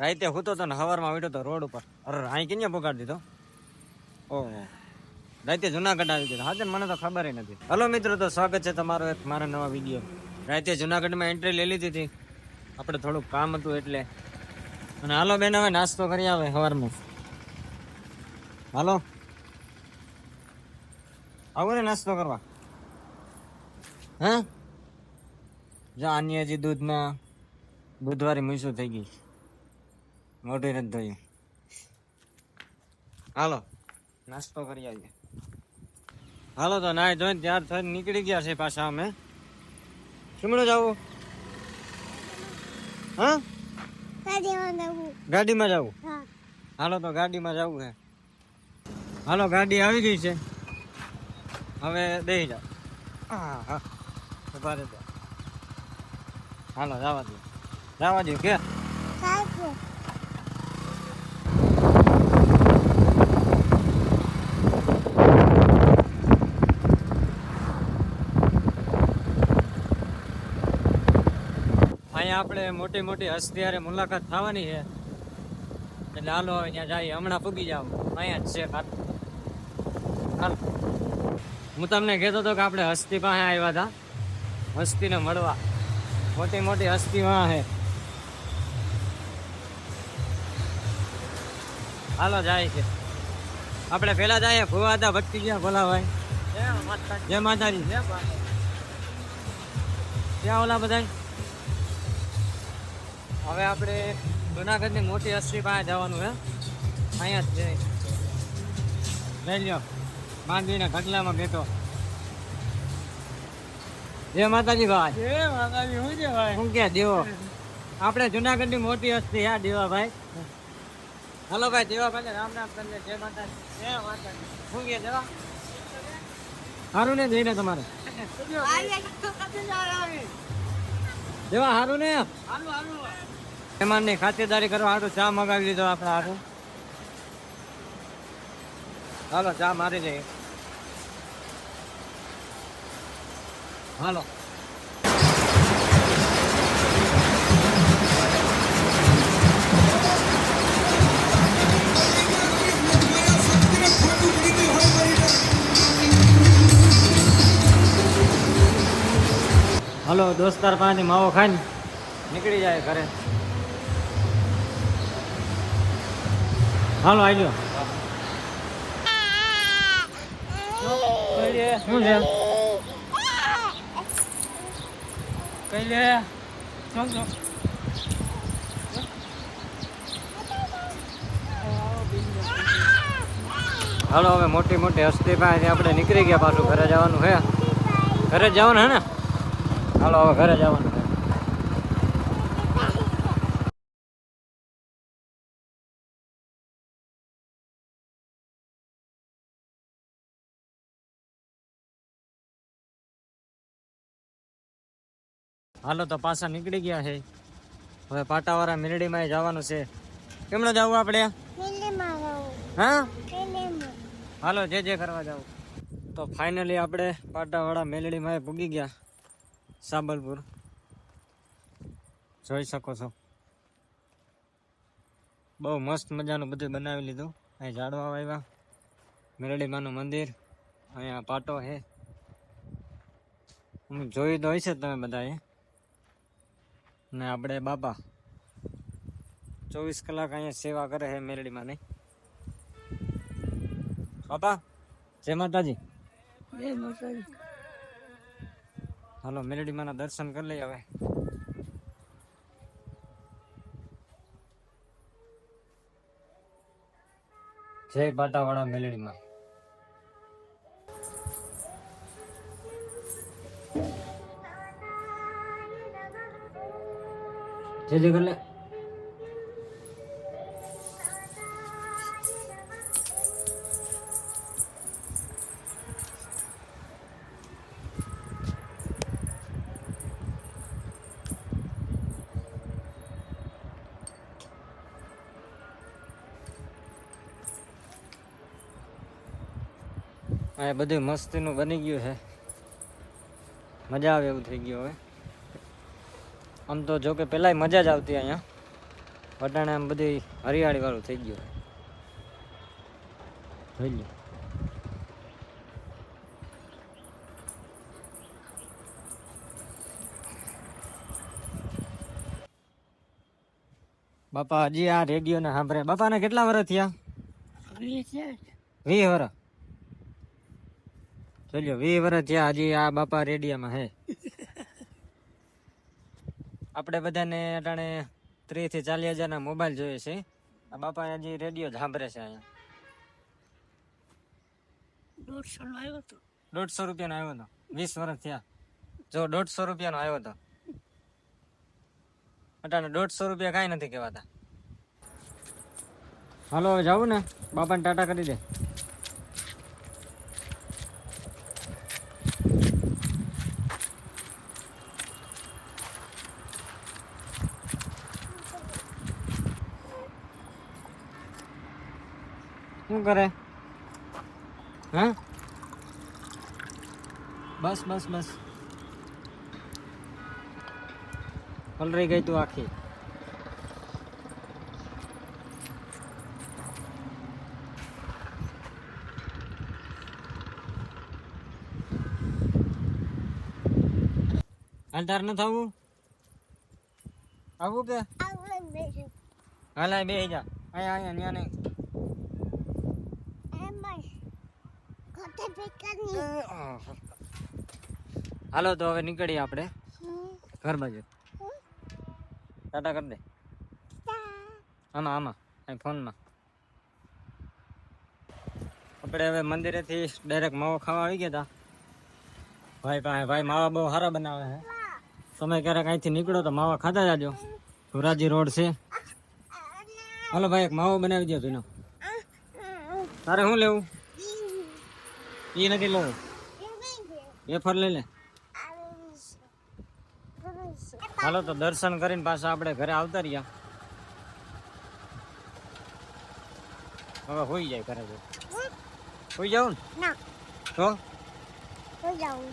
રાતે હું તો ને હવારમાં વીટો તો રોડ ઉપર. અરે, અહીં કેને પગાડી દીધો? ઓહો. રાતે જુનાગઢ આવી ગયો. હા મને તો ખબર નથી. હલો મિત્રો, તો સ્વાગત છે તમારો એક મારા નવા વીડિયો. રાતે જુનાગઢમાં એન્ટ્રી લઈ લીધી હતી. આપણે થોડુંક કામ હતું એટલે. અને હાલો બેન, હવે નાસ્તો કરી આવે સવારમાં હાલો. આવો ને નાસ્તો કરવા. હા? જો, આની હજી દૂધમાં બુધવારે મૂસું થઈ ગઈ. મોઢું નથી ધોયું હાલો નાસ્તો કરી આવીએ. હાલો તો નાય જોઈને ત્યાર થઈને નીકળી ગયા છે પાછા અમે. સુમણો જાવું હા? ગાડીમાં જવું હાલો તો ગાડીમાં જવું છે હાલો ગાડી આવી ગઈ છે. હવે દઈ જાઓ. હા હા. હાલો જવા દો જવા દો કે? અહીંયા આપણે મોટી મોટી હસ્તી હારે મુલાકાત થવાની છે. એટલે હાલો હવે ત્યાં જઈએ હમણાં પૂગી જાવ અહીંયા જ છે હું તમને કહેતો હતો કે આપણે હસ્તી પાસે આવ્યા હતા. હસ્તીને મળવા. મોટી મોટી હસ્તી વાં છે. હાલો જાય છે. આપણે પેલા જાય ભૂવા હતા ભટકી ગયા ભોલાભાઈ જય માતાજી. ત્યાં ઓલા બધા હવે આપણે જુનાગઢની મોટી હસ્તી પાસે જવાનું હે અહીંયા જ જઈ. લઈ લ્યો. બાંધીને ઘટલામાં બેઠો. જય માતાજી ભાઈ. જય માતાજી શું છે ભાઈ? શું કે દેવો? આપણે જુનાગઢની મોટી હસ્તી હા દેવા ભાઈ. હલો ભાઈ દેવા ભાઈ રામ રામ તમને જય માતાજી. જય માતાજી. શું કે દેવા? સારું ને જઈને તમારે. દેવા સારું ને? મહેમાનની ખાતેદારી કરવા સારું ચા મગાવી લીધો આપણે હારું. હાલો ચા મારી જઈએ હાલો. હલો દોસ્તાર પાસેથી માવો ખાઈને નીકળી જાય ઘરે. હાલો આવજો. શું છે? કઈ લે? ચાલ હાલો હવે મોટી મોટી હસ્તી પાસેથી આપણે નીકળી ગયા પાછું ઘરે જવાનું છે. ઘરે જવાનું હે ને? હાલો હવે ઘરે જવાનું હાલો તો પાછા નીકળી ગયા છે. હવે પાટાવાળા મિરડીમાં જવાનું છે. કેમનો જવું આપણે? હા? હાલો જે જે કરવા જાવ. તો ફાઇનલી આપણે પાટાવાળા મેલડીમાં પૂગી ગયા. સાબલપુર જોઈ શકો છો. બહુ મસ્ત મજાનું બધું બનાવી લીધું. અહીં ઝાડવા વાવ્યા મેરડીમાનું મંદિર. અહીંયા પાટો છે. હું જોયું તો હશે તમે બધાએ. ને આપણે બાપા ચોવીસ કલાક અહીંયા સેવા કરે છે મેલડીમાં નહીં બાપા, જય માતાજી. જય માતાજી. હાલો મેલડીમાના દર્શન કરી લઈએ હવે. જય બાટાવાળા મેલડીમાં. જય જય આ બધું મસ્તીનું બની ગયું છે. મજા આવે એવું થઈ ગયું હવે. આમ તો જો કે પહેલાંય મજા જ આવતી અહીંયા. વટાણે આમ બધી હરિયાળી વાળું થઈ ગયું થઈ ગયું બાપા હજી આ રેડિયો ને સાંભળે. બાપાને કેટલા વર્ષ થયા? છે. વીસ વર્ષ ચલ્યો વીસ વર્ષ થયા હજી આ બાપા રેડિયામાં હે. આપણે બધાને અટાણે ત્રીસથી ચાલીસ હજાર ના મોબાઈલ જોઈએ છે. આ બાપા હજી રેડિયો જ સાંભળે છે અહીંયા. દોઢસો રૂપિયાનો આવ્યો હતો વીસ વર્ષ થયા. જો દોઢસો રૂપિયાનો આવ્યો હતો અટાણે દોઢસો રૂપિયા કાંઈ નથી કહેવાતા. હાલો હવે જાવું ને? બાપાને ટાટા કરી દે. શું કરે હા બસ બસ બસ પલરી ગઈ તું આખી અંધાર ન થવું આવું કે હાલા બે જા અહીંયા અહીંયા ન્યા નહીં હાલો તો હવે નીકળીએ આપણે. ઘર બાજુ ટાટા કરી દે. આમાં આમાં. અહીં ફોનમાં. આપણે હવે મંદિરેથી ડાયરેક્ટ માવો ખાવા આવી ગયા હતા ભાઈ ભાઈ ભાઈ માવા બહુ સારા બનાવે છે. તમે ક્યારેક અહીંથી નીકળો તો માવા ખાતા જાજો. ધોરાજી રોડ છે. હાલો ભાઈ એક માવો બનાવી દો પીનો તારે શું લેવું? એ નથી લેવું એ ફર લઈ લે. હાલો તો દર્શન કરીને પાછા આપણે ઘરે આવતા રહ્યા. હવે હોઈ જાય ઘરે. હોઈ જાવ ને? તો? હું જાઉં.